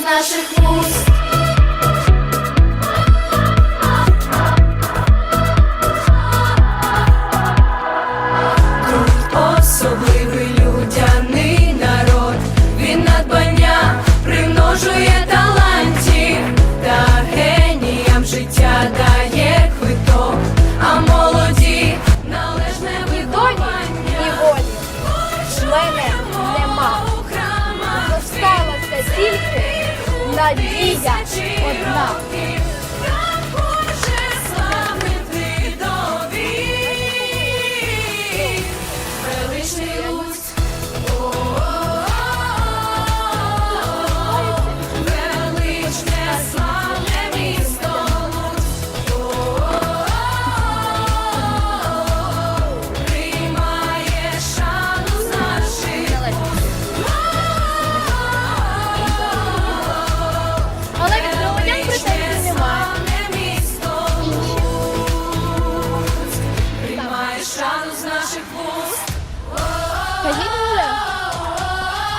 наших вуст. Надія одна.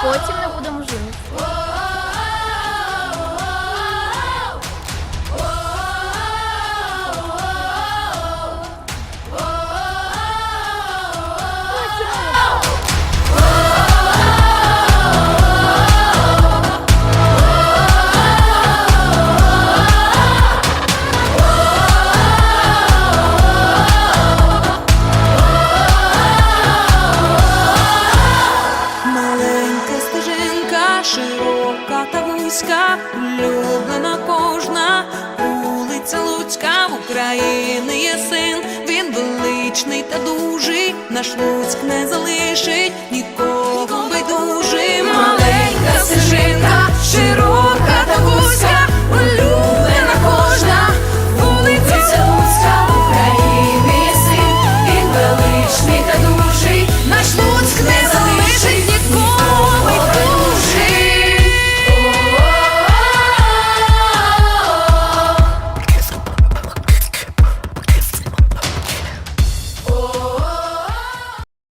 Fátima. Широка та вузька, улюблена кожна вулиця Луцька в України є син, він величний та дужий, наш Луцьк не залишить ніколи.